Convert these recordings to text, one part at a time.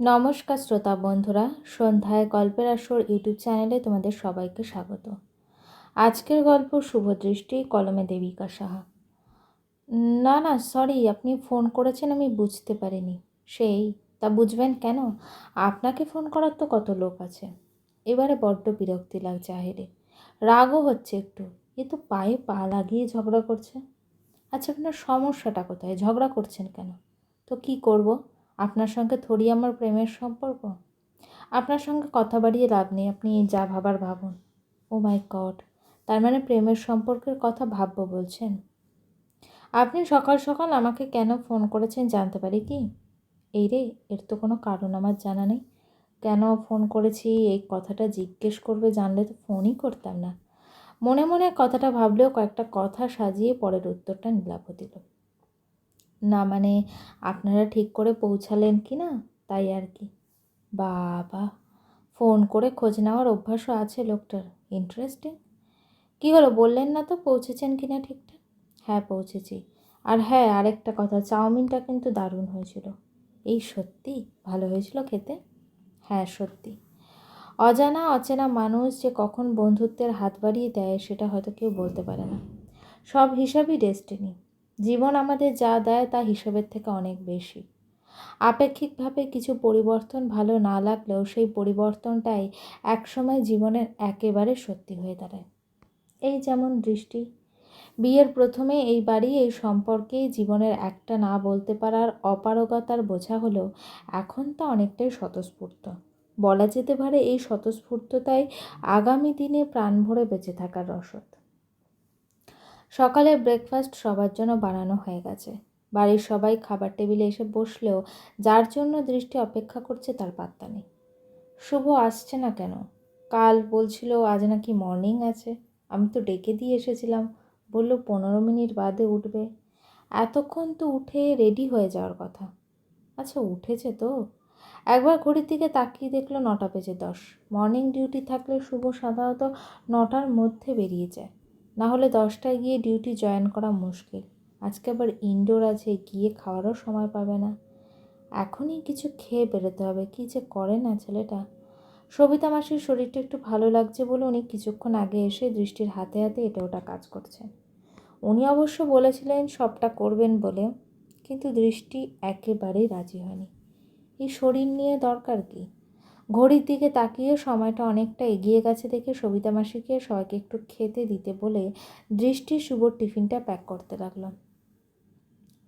নমস্কার শ্রোতা বন্ধুরা, সন্ধ্যায় গল্পের আসর ইউটিউব চ্যানেলে তোমাদের সবাইকে স্বাগত। আজকের গল্প শুভদৃষ্টি, কলমে দেবিকা সাহা। না না সরি আপনি ফোন করেছেন আমি বুঝতে পারিনি। সেই, তা বুঝবেন কেন? আপনাকে ফোন করার তো কত লোক আছে। এবারে বড্ড বিরক্তি লাগছে আহেরে। রাগও হচ্ছে একটু। এ তো পায়ে পা লাগিয়ে ঝগড়া করছে। আচ্ছা আপনার সমস্যাটা কোথায়? ঝগড়া করছেন কেন? তো কি করব? আপনার সঙ্গে থরি আমার প্রেমের সম্পর্ক? আপনার সঙ্গে কথা বাড়িয়ে লাভ নেই, আপনি যা ভাবার ভাবুন। ও মাই গড, তার মানে প্রেমের সম্পর্কের কথা ভাববো বলছেন? আপনি সকাল সকাল আমাকে কেন ফোন করেছেন জানতে পারি কি? এই রে, এর তো কোনো কারণ আমার জানা নেই। কেন ফোন করেছি, এই কথাটা জিজ্ঞেস করবে জানলে তো ফোনই করতাম না। মনে মনে কথাটা ভাবলেও কয়েকটা কথা সাজিয়ে পরের উত্তরটা নিলাপ দিল। না মানে আপনারা ঠিক করে পৌঁছালেন কি না? তাই আর কি। বাবা, ফোন করে খোঁজ নেওয়ার অভ্যাসও আছে লোকটার। ইন্টারেস্টিং কী হলো, বললেন না তো পৌঁছেছেন কি না ঠিকঠাক? হ্যাঁ পৌঁছেছি। আর হ্যাঁ আরেকটা কথা, চাউমিনটা কিন্তু দারুণ হয়েছিল। এই সত্যি? ভালো হয়েছিল খেতে? হ্যাঁ সত্যি। অজানা, অচেনা মানুষ যে কখন বন্ধুত্বের হাত বাড়িয়ে দেয়, সেটা হয়তো কেউ বলতে পারে না। সব হিসাবই ডেস্টিনি জীবন আমাদের যা দেয় তা হিসেবের থেকে অনেক বেশি। আপেক্ষিকভাবে কিছু পরিবর্তন ভালো না লাগলেও সেই পরিবর্তনটাই একসময় জীবনের একেবারে সত্যি হয়ে দাঁড়ায়। এই যেমন দৃষ্টি, বিয়ের প্রথমে এই বাড়ি এই সম্পর্কে জীবনের একটা না বলতে পারার অপারগতার বোঝা হলো এখন তা অনেকটাই স্বতঃস্ফূর্ত। বলা যেতে পারে এই স্বতঃস্ফূর্ততাই আগামী দিনে প্রাণ ভরে বেঁচে থাকার রসদ। সকালের ব্রেকফাস্ট সবার জন্য বানানো হয়ে গেছে। বাড়ির সবাই খাবার টেবিলে এসে বসলেও যার জন্য দৃষ্টি অপেক্ষা করছে তার পাত্তা নেই। শুভ আসছে না কেন? কাল বলছিল আজ নাকি মর্নিং আছে। আমি তো ডেকে দিয়ে এসেছিলাম। বলল পনেরো মিনিট বাদে উঠবে। এতক্ষণ তো উঠে রেডি হয়ে যাওয়ার কথা। আচ্ছা উঠেছে তো। একবার ঘড়ির দিকে তাকিয়ে দেখল নটা বেজে দশ। মর্নিং ডিউটি থাকলে শুভ সাধারণত নটার মধ্যে বেরিয়ে যায়। না হলে দশটায় গিয়ে ডিউটি জয়েন করা মুশকিল। আজকে আবার ইনডোর আছে, গিয়ে খাওয়ারও সময় পাবে না। এখনই কিছু খেয়ে বেরোতে হবে, কী যে করে না ছেলেটা। সবিতা মাসির শরীরটা একটু ভালো লাগছে বলে উনি কিছুক্ষণ আগে এসে দৃষ্টির হাতে হাতে এটা ওটা কাজ করছেন উনি অবশ্য বলেছিলেন সবটা করবেন বলে, কিন্তু দৃষ্টি একেবারেই রাজি হয়নি। এই শরীর নিয়ে দরকার কি? ঘড়ির দিকে তাকিয়ে সময়টা অনেকটা এগিয়ে গেছে দেখে সবিতা মাসিকে সবাইকে একটু খেতে দিতে বলে দৃষ্টি শুভর টিফিনটা প্যাক করতে লাগল।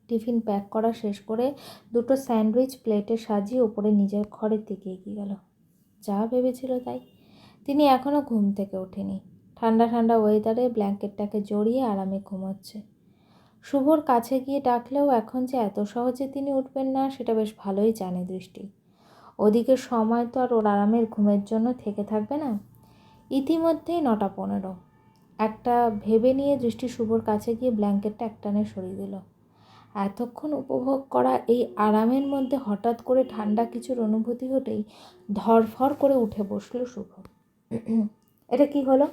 টিফিন প্যাক করা শেষ করে দুটো স্যান্ডউইচ প্লেটে সাজিয়ে ওপরে নিজের ঘরের দিকে এগিয়ে গেল। যা ভেবেছিল তাই। তিনি এখনও ঘুম থেকে ওঠেনি। ঠান্ডা ঠান্ডা ওয়েদারে ব্ল্যাঙ্কেটটাকে জড়িয়ে আরামে ঘুমাচ্ছে। শুভর কাছে গিয়ে ডাকলেও এখন যে এত সহজে তিনি উঠবেন না, সেটা বেশ ভালোই জানে দৃষ্টি। ওদিকে সময় তো আর ওর আরামের ঘুমের জন্য থেকে থাকবে না। ইতিমধ্যেই নটা পনেরো। একটা ভেবে নিয়ে দৃষ্টি শুভর কাছে গিয়ে ব্ল্যাঙ্কেটটা একটানে সরিয়ে দিল। এতক্ষণ উপভোগ করা এই আরামের মধ্যে হঠাৎ করে ঠান্ডা কিছুর অনুভূতি হতেই ধরফর করে উঠে বসল শুভ। এটা কি হলো?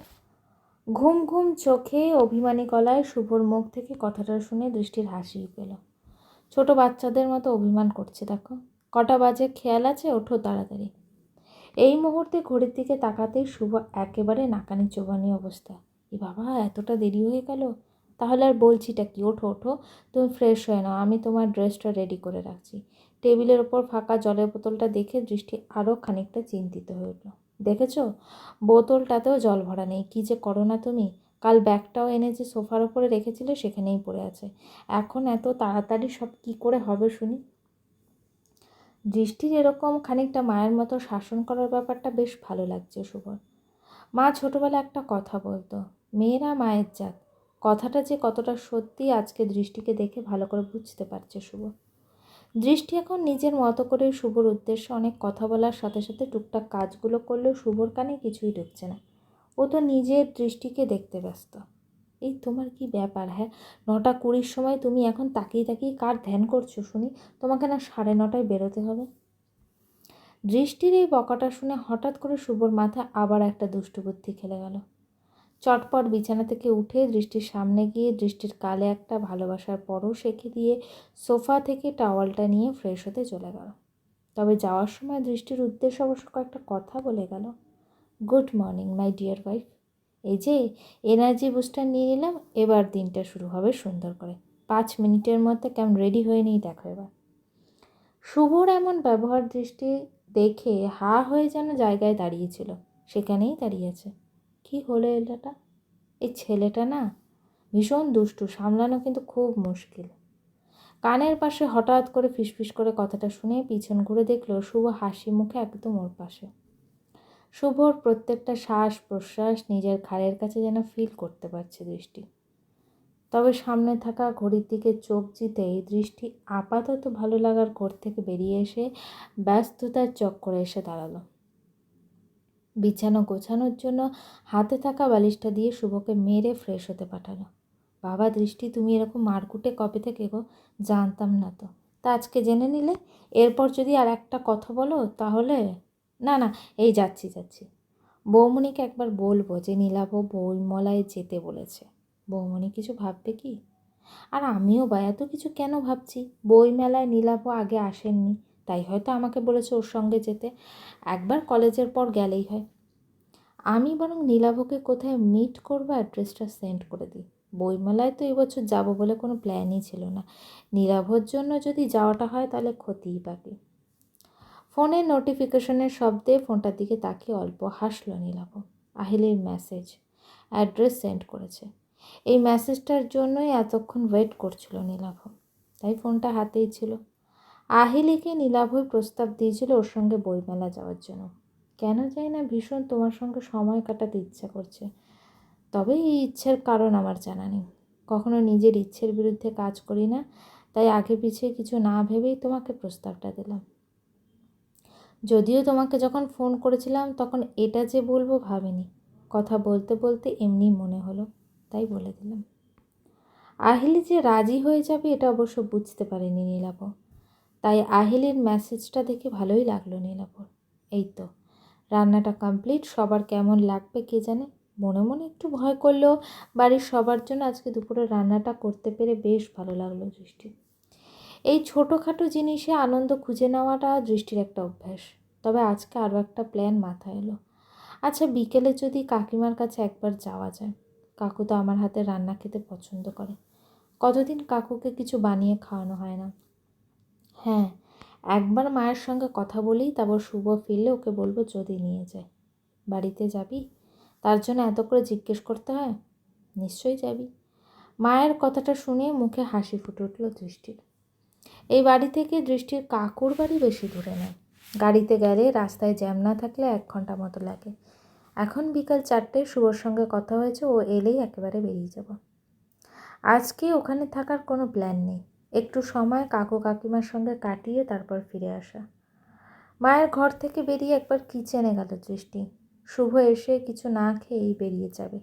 ঘুম ঘুম চোখে অভিমানী গলায় শুভর মুখ থেকে কথাটা শুনে দৃষ্টির হাসি পেল। ছোট বাচ্চাদের মতো অভিমান করছে, দেখো। কটা বাজে খেয়াল আছে? ওঠো তাড়াতাড়ি। এই মুহূর্তে ঘড়ির দিকে তাকাতেই শুভ একেবারে নাকানি চোবানি অবস্থা। এ বাবা, এতটা দেরি হয়ে গেল? তাহলে আর বলছিটা কি? ওঠো ওঠো, তুমি ফ্রেশ হয়ে নাও। আমি তোমার ড্রেসটা রেডি করে রাখছি। টেবিলের ওপর ফাঁকা জলের বোতলটা দেখে দৃষ্টি আরও খানিকটা চিন্তিত হয়ে উঠল। দেখেছ? বোতলটাতেও জল ভরা নেই। কী যে করো না তুমি? কাল ব্যাগটাও এনে যে সোফার ওপরে রেখেছিলে সেখানেই পড়ে আছে। এখন এত তাড়াতাড়ি সব কি করে হবে শুনি? দৃষ্টির এরকম খানিকটা মায়ের মতো শাসন করার ব্যাপারটা বেশ ভালো লাগছে শুভর মা ছোটোবেলা একটা কথা বলতো, মেয়েরা মায়ের জাত। কথাটা যে কতটা সত্যি আজকে দৃষ্টিকে দেখে ভালো করে বুঝতে পারছে শুভ দৃষ্টি এখন নিজের মতো করে শুভর উদ্দেশ্যে অনেক কথা বলার সাথে সাথে টুকটাক কাজগুলো করলেও শুভর কানে কিছুই ঢুকছে না। ও তো নিজের দৃষ্টিকে দেখতে ব্যস্ত। এই তোমার কি ব্যাপার হ্যাঁ? নটা কুড়ির সময় তুমি এখন তাকিয়ে তাকিয়ে কার ধ্যান করছ শুনি? তোমাকে না সাড়ে নটায় বেরোতে হবে। দৃষ্টির এই বকাটা শুনে হঠাৎ করে শুভর মাথায় আবার একটা দুষ্টু বুদ্ধি খেলে গেল। চটপট বিছানা থেকে উঠে দৃষ্টির সামনে গিয়ে দৃষ্টির কালে একটা ভালোবাসার পরও শেখে দিয়ে সোফা থেকে টাওয়ালটা নিয়ে ফ্রেশ হতে চলে গেল। তবে যাওয়ার সময় দৃষ্টির উদ্দেশ্য অবশ্য কয়েকটা কথা বলে গেল। Good morning, my dear wife. এই যে এনার্জি বুস্টার নিয়ে নিলাম, এবার দিনটা শুরু হবে সুন্দর করে। পাঁচ মিনিটের মধ্যে কেমন রেডি হয়ে নিই দেখো এবার। শুভর এমন ব্যবহার দৃষ্টি দেখে হা হয়ে যেন জায়গায় দাঁড়িয়েছিল, সেখানেই দাঁড়িয়েছে। কি হলো এলাটা? এই ছেলেটা না ভীষণ দুষ্টু, সামলানো কিন্তু খুব মুশকিল। কানের পাশে হঠাৎ করে ফিসফিস করে কথাটা শুনে পিছন ঘুরে দেখল শুভ হাসি মুখে একদম ওর পাশে। শুভর প্রত্যেকটা শ্বাস প্রশ্বাস নিজের ঘাড়ের কাছে যেন ফিল করতে পারছে দৃষ্টি। তবে সামনে থাকা ঘড়ির দিকে চোখ জিতেই দৃষ্টি আপাতত ভালো লাগার ঘর থেকে বেরিয়ে এসে ব্যস্ততার চক্করে এসে দাঁড়াল। বিছানো গোছানোর জন্য হাতে থাকা বালিশটা দিয়ে শুভকে মেরে ফ্রেশ হতে পাঠালো। বাবা, দৃষ্টি, তুমি এরকম মারকুটে কবে থেকে গো? জানতাম না তো। তা আজকে জেনে নিলে? এরপর যদি আর একটা কথা বলো, তাহলে না না, এই যাচ্ছি যাচ্ছি। বৌমণিকে একবার বলব যে, নীলাভ বইমলায় যেতে বলেছে। বৌমণি কিছু ভাববে কি? আর আমিও বা এত কিছু কেন ভাবছি? বইমেলায় নীলাভ আগে আসেননি, তাই হয়তো আমাকে বলেছে ওর সঙ্গে যেতে। একবার কলেজের পর গেলেই হয়। আমি বরং নীলাভকে কোথায় মিট করব অ্যাড্রেসটা সেন্ড করে দিই। বইমেলায় তো এবছর যাব বলে কোনো প্ল্যানই ছিল না। নীলাভর জন্য যদি যাওয়াটা হয় তাহলে ক্ষতিই পাবে ফোনের নোটিফিকেশনের শব্দে ফোনটার দিকে তাকিয়ে অল্প হাসল নীলাভ। আহিলের মেসেজ অ্যাড্রেস সেন্ড করেছে। এই মেসেজটার জন্যই এতক্ষণ ওয়েট করছিল নীলাভ। তাই ফোনটা হাতেই ছিল। আহিলিকে নীলাভই প্রস্তাব দিয়েছিল ওর সঙ্গে বইমেলা যাওয়ার জন্য। কেন যাই না ভীষণ তোমার সঙ্গে সময় কাটাতে ইচ্ছা করছে। তবে এই ইচ্ছের কারণ আমার জানা নেই। কখনো নিজের ইচ্ছের বিরুদ্ধে কাজ করি না, তাই আগে পিছিয়ে কিছু না ভেবেই তোমাকে প্রস্তাবটা দিলাম। যদিও তোমাকে যখন ফোন করেছিলাম, তখন এটা যে বলব ভাবিনি। কথা বলতে বলতে এমনি মনে হলো, তাই বলে দিলাম। আহিলি যে রাজি হয়ে যাবে, এটা অবশ্য বুঝতে পারেনি নীলাভ। তাই আহিলির মেসেজটা দেখে ভালোই লাগল নীলাভর এই তো, রান্নাটা কমপ্লিট সবার কেমন লাগবে কে জানে? মনে মনে একটু ভয় করলেও বাড়ির সবার জন্য আজকে দুপুরে রান্নাটা করতে পেরে বেশ ভালো লাগল দৃষ্টি। এই ছোটোখাটো জিনিসে আনন্দ খুঁজে নেওয়াটা দৃষ্টির একটা অভ্যাস। তবে আজকে আরও একটা প্ল্যান মাথায় এলো। আচ্ছা বিকেলে যদি কাকিমার কাছে একবার যাওয়া যায়, কাকু তো আমার হাতে রান্না খেতে পছন্দ করে। কতদিন কাকুকে কিছু বানিয়ে খাওয়ানো হয় না? হ্যাঁ একবার মায়ের সঙ্গে কথা বলেই তারপর শুভ ফিরলে ওকে বলব যদি নিয়ে যায়। বাড়িতে যাবি? তার জন্য এত করে জিজ্ঞেস করতে হয়? নিশ্চয়ই যাবি। মায়ের কথাটা শুনে মুখে হাসি ফুটে উঠল দৃষ্টির। এই বাড়ি থেকে দৃষ্টির কাকুর বাড়ি বেশি দূরে নয় গাড়িতে গেলে রাস্তায় জ্যাম না থাকলে এক ঘণ্টা মতো লাগে। এখন বিকাল চারটে, শুভর সঙ্গে কথা হয়েছে, ও এলেই একেবারে বেরিয়ে যাব। আজকে ওখানে থাকার কোনো প্ল্যান নেই। একটু সময় কাকু কাকিমার সঙ্গে কাটিয়ে তারপর ফিরে আসা। মায়ের ঘর থেকে বেরিয়ে একবার কিচেনে গেল দৃষ্টি। শুভ এসে কিছু না খেয়েই বেরিয়ে যাবে।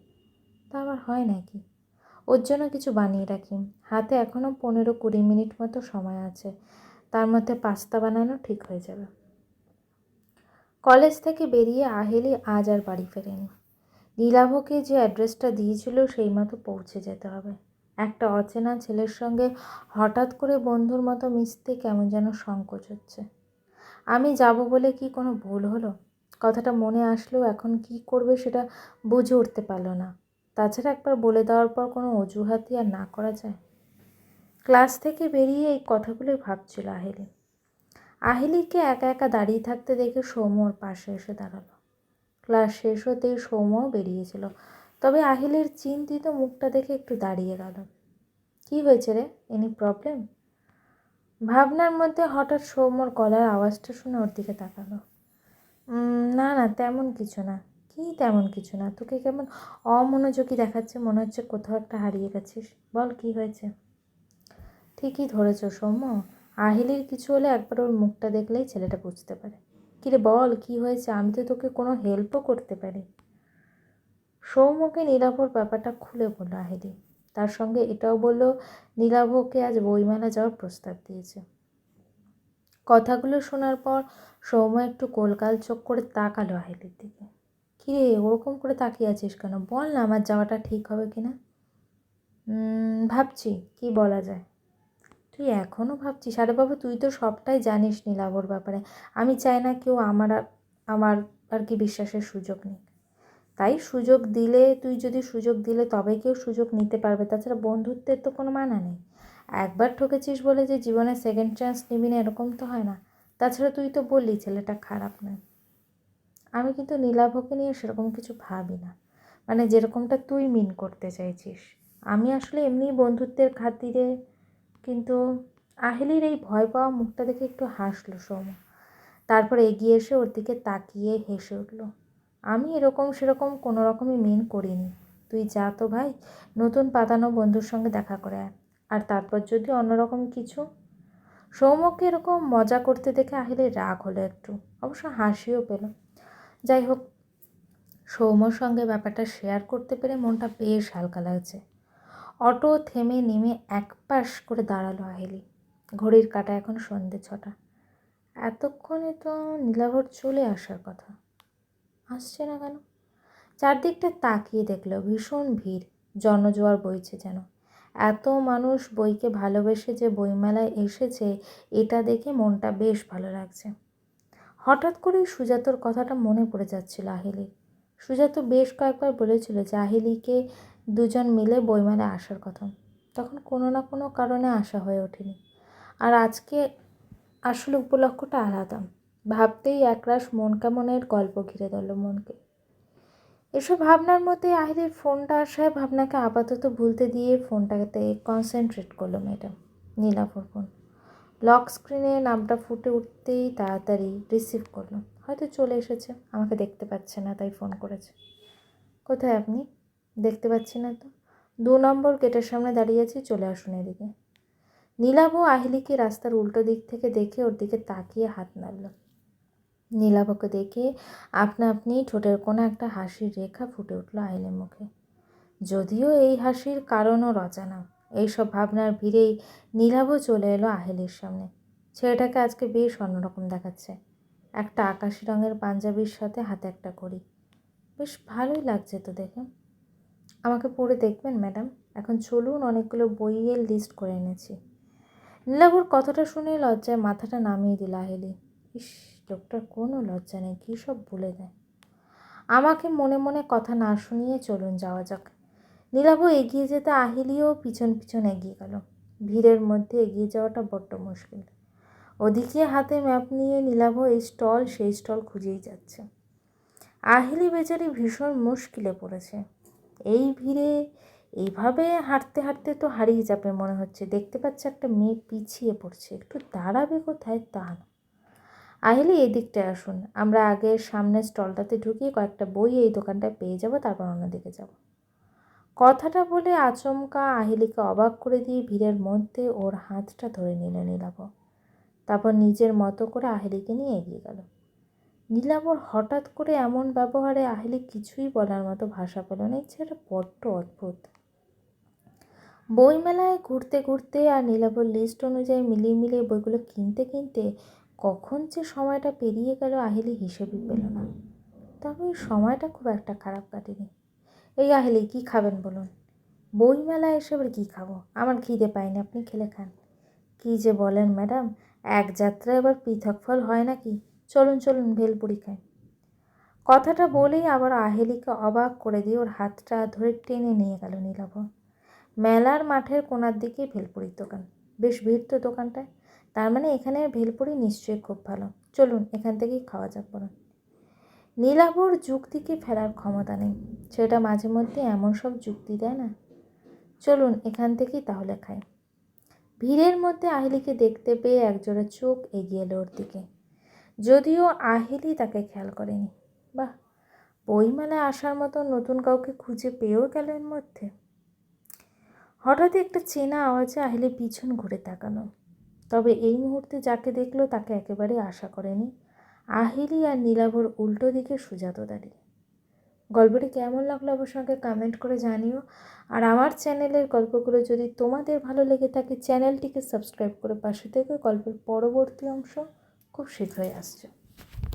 তা আবার হয় নাকি? ওর জন্য কিছু বানিয়ে রাখি। হাতে এখনও পনেরো কুড়ি মিনিট মতো সময় আছে। তার মধ্যে পাস্তা বানানো ঠিক হয়ে যাবে। কলেজ থেকে বেরিয়ে আহেলি আজ আর বাড়ি ফেরেনি। নীলাভকে যে অ্যাড্রেসটা দিয়েছিল সেই মতো পৌঁছে যেতে হবে। একটা অচেনা ছেলের সঙ্গে হঠাৎ করে বন্ধুর মতো মিশতে কেমন যেন সংকোচ হচ্ছে। আমি যাব বলে কি কোনো ভুল হলো? কথাটা মনে আসলেও এখন কি করবে সেটা বুঝে উঠতে পারল না। তাছাড়া একবার বলে দেওয়ার পর কোনো অজুহাতই আর না করা যায়? ক্লাস থেকে বেরিয়ে এই কথাগুলোই ভাবছিল আহিলি আহিলিকে একা একা দাঁড়িয়ে থাকতে দেখে সৌম্যর পাশে এসে দাঁড়াল। ক্লাস শেষ হতেই সৌম্যও বেরিয়েছিল, তবে আহিলের চিন্তিত মুখটা দেখে একটু দাঁড়িয়ে গেল। কি হয়েছে রে? এনি প্রবলেম ভাবনার মধ্যে হঠাৎ সৌম্যর গলার আওয়াজটা শুনে ওর দিকে তাকালো। না না, তেমন কিছু না। কি তেমন কিছু না। তোকে কেমন অমনোযোগী দেখাচ্ছে, মনে হচ্ছে কোথাও একটা হারিয়ে গেছিস। বল কি হয়েছে? ঠিকই ধরেছ সৌম্য। আহিলির কিছু হলে একবার ওর মুখটা দেখলেই ছেলেটা বুঝতে পারে। কিরে বল, কি হয়েছে? আমি তো তোকে কোনো হেল্পও করতে পারি। সৌম্যকে নীলাভর ব্যাপারটা খুলে বলল আহিলি। তার সঙ্গে এটাও বলল, নীলাভকে আজ বইমেলা যাওয়ার প্রস্তাব দিয়েছে। কথাগুলো শোনার পর সৌম্য একটু কোলকাল চোখ করে তাকালো আহিলির দিকে। কিরে ওরকম করে তাকিয়ে আছিস কেন? বল না আমার যাওয়াটা ঠিক হবে কি না ভাবছি কি বলা যায়। তুই এখনও ভাবছিস? আরে বাবা, তুই তো সবটাই জানিস নীলাভর ব্যাপারে। আমি চাই না কেউ আমার আমার আর কি বিশ্বাসের সুযোগ নেই তাই সুযোগ দিলে, তুই যদি সুযোগ দিলে তবে কেউ সুযোগ নিতে পারবে। তাছাড়া বন্ধুত্বের তো কোনো মানা নেই। একবার ঠকেছিস বলে যে জীবনে সেকেন্ড চান্স নিবি না, এরকম তো হয় না। তাছাড়া তুই তো বললি, ছেলেটা খারাপ নয়। আমি কিন্তু নীলাভকে নিয়ে সেরকম কিছু ভাবি না মানে যেরকমটা তুই মিন করতে চাইছিস। আমি আসলে এমনি বন্ধুত্বের খাতিরে কিন্তু আহেলির এই ভয় পাওয়া মুখটা দেখে একটু হাসলো সৌম তারপর এগিয়ে এসে ওর দিকে তাকিয়ে হেসে উঠল, আমি এরকম সেরকম কোনো রকমই মিন করিনি। তুই যা তো ভাই, নতুন পাতানো বন্ধুর সঙ্গে দেখা করে। আর তারপর যদি অন্যরকম কিছু? সৌম্যকে এরকম মজা করতে দেখে আহিলে রাগ হলো একটু, অবশ্য হাসিও পেল। যাই হোক, সৌম্যর সঙ্গে ব্যাপারটা শেয়ার করতে পেরে মনটা বেশ হালকা লাগছে। অটো থেমে নেমে এক পাশ করে দাঁড়াল আহেলি। ঘড়ির কাটা এখন সন্ধে ছটা। এতক্ষণে তো নীলাভর চলে আসার কথা। আসছে না কেন? চারদিকটা তাকিয়ে দেখল, ভীষণ ভিড়, জনজোয়ার বইছে যেন। এত মানুষ বইকে ভালোবেসে যে বইমেলায় এসেছে, এটা দেখে মনটা বেশ ভালো লাগছে। হঠাৎ করেই সুজাতর কথাটা মনে পড়ে যাচ্ছিল আহিলির সুজাত বেশ কয়েকবার বলেছিল যে আহিলিকে দুজন মিলে বইমেলায় আসার কথা। তখন কোনো না কোনো কারণে আসা হয়ে ওঠেনি। আর আজকে আসলে উপলক্ষটা আলাদা। ভাবতেই একরাশ মন কেমনের গল্প ঘিরে দিল মনকে। এসব ভাবনার মধ্যে আহিলের ফোনটা আসায় ভাবনাকে আপাতত ভুলতে দিয়ে ফোনটাতে কনসেন্ট্রেট করল ম্যাডাম, নীলাভর ফোন। লক স্ক্রিনে নামটা ফুটে উঠতেই তাড়াতাড়ি রিসিভ করল। হয়তো চলে এসেছে, আমাকে দেখতে পাচ্ছে না, তাই ফোন করেছে। কোথায় আপনি? দেখতে পাচ্ছি না তো। দু নম্বর গেটের সামনে দাঁড়িয়ে আছি, চলে আসুন এদিকে। নীলাভ আহিলিকে রাস্তার উল্টো দিক থেকে দেখে ওর দিকে তাকিয়ে হাত নাড়ল। নীলাভকে দেখে আপনা আপনি ঠোঁটের কোনো একটা হাসির রেখা ফুটে উঠল আহিলের মুখে। যদিও এই হাসির কারণও রচানা। এইসব ভাবনার ভিড়েই নীলাভ চলে এলো আহিলের সামনে। ছেলেটাকে আজকে বেশ অন্যরকম দেখাচ্ছে। একটা আকাশি রঙের পাঞ্জাবির সাথে হাতে একটা করি বেশ ভালোই লাগছে তো দেখে। আমাকে পড়ে দেখবেন, ম্যাডাম। এখন চলুন, অনেকগুলো বইয়ের লিস্ট করে এনেছি। নীলাভর কথাটা শুনে লজ্জায় মাথাটা নামিয়ে দিল আহেলি। ইস, লোকটার কোনো লজ্জা নেই, কী সব বলে দেয়। আমাকে মনে মনে কথা না শুনিয়ে চলুন যাওয়া যাক। নীলাভ এগিয়ে যেতে আহিলিও পিছন পিছন এগিয়ে গেল। ভিড়ের মধ্যে এগিয়ে যাওয়াটা বড্ড মুশকিল। ওদিকে হাতে ম্যাপ নিয়ে নীলাভ এই স্টল, সেই স্টল খুঁজেই যাচ্ছে। আহিলি বেচারি ভীষণ মুশকিলে পড়েছে। এই ভিড়ে এইভাবে হাঁটতে হাঁটতে তো হারিয়ে যাবে মনে হচ্ছে। দেখতে পাচ্ছে একটা মেয়ে পিছিয়ে পড়ছে। একটু দাঁড়াবে কোথায় তা না। আহিলি এই দিকটায় আসুন। আমরা আগে সামনের স্টলটাতে ঢুকিয়ে কয়েকটা বই এই দোকানটায় পেয়ে যাব, তারপর অন্যদিকে যাব। কথাটা বলে আচমকা আহিলিকে অবাক করে দিয়ে ভিড়ের মধ্যে ওর হাতটা ধরে নিল নীলাভ। তারপর নিজের মতো করে আহিলিকে নিয়ে এগিয়ে গেল। নীলাবর হঠাৎ করে এমন ব্যবহারে আহিলি কিছুই বলার মতো ভাষা পেল না। ছেলেটা বড্ড অদ্ভুত। বইমেলায় ঘুরতে ঘুরতে আর নীলাবর লিস্ট অনুযায়ী মিলিয়ে মিলিয়ে বইগুলো কিনতে কিনতে কখন যে সময়টা পেরিয়ে গেল, আহিলি হিসেবই পেল না। তবে সময়টা খুব একটা খারাপ কাটেনি। এই আহিলি কী খাবেন বলুন? বইমেলায় এসে এবার কী খাব? আমার খিদে পায়নি, আপনি খেলে খান। কী যে বলেন ম্যাডাম, এক যাত্রায় এবার পৃথক ফল হয় নাকি? চলুন চলুন, ভেলপুরি খাই। কথাটা বলেই আবার আহেলিকে অবাক করে দিয়ে ওর হাতটা ধরে টেনে নিয়ে গেল নীলাভ। মেলার মাঠের কোনার দিকে ভেলপুরির দোকান। বেশ ভিড় তো দোকানটায়। তার মানে এখানে ভেলপুরি নিশ্চয়ই খুব ভালো। চলুন, এখান থেকেই খাওয়া যাক বলুন নীলাভর যুক্তিকে ফেলার ক্ষমতা নেই। সেটা মাঝে মধ্যে এমন সব যুক্তি দেয় না। চলুন এখান থেকেই তাহলে খাই। ভিড়ের মধ্যে আহিলিকে দেখতে পেয়ে একজোড়া চোখ এগিয়ে এলো ওর দিকে। যদিও আহিলি তাকে খেয়াল করেনি। বাহ, বইমেলায় আসার মতো নতুন কাউকে খুঁজে পেয়েও গেল এর মধ্যে। হঠাৎ একটা চেনা আওয়াজে আহিলি পিছন ঘুরে তাকানো তবে এই মুহূর্তে যাকে দেখল তাকে একেবারে আশা করেনি। আহিলি আর নীলাভর উল্টো দিকে সুজাত দাঁড়িয়ে গল্পটি কেমন লাগল অবশ্য আমাকে কমেন্ট করে জানিও। আর আমার চ্যানেলের গল্পগুলো যদি তোমাদের ভালো লেগে থাকে চ্যানেলটিকে সাবস্ক্রাইব করে পাশে থেকে গল্পের পরবর্তী অংশ খুব শীঘ্রই আসছে।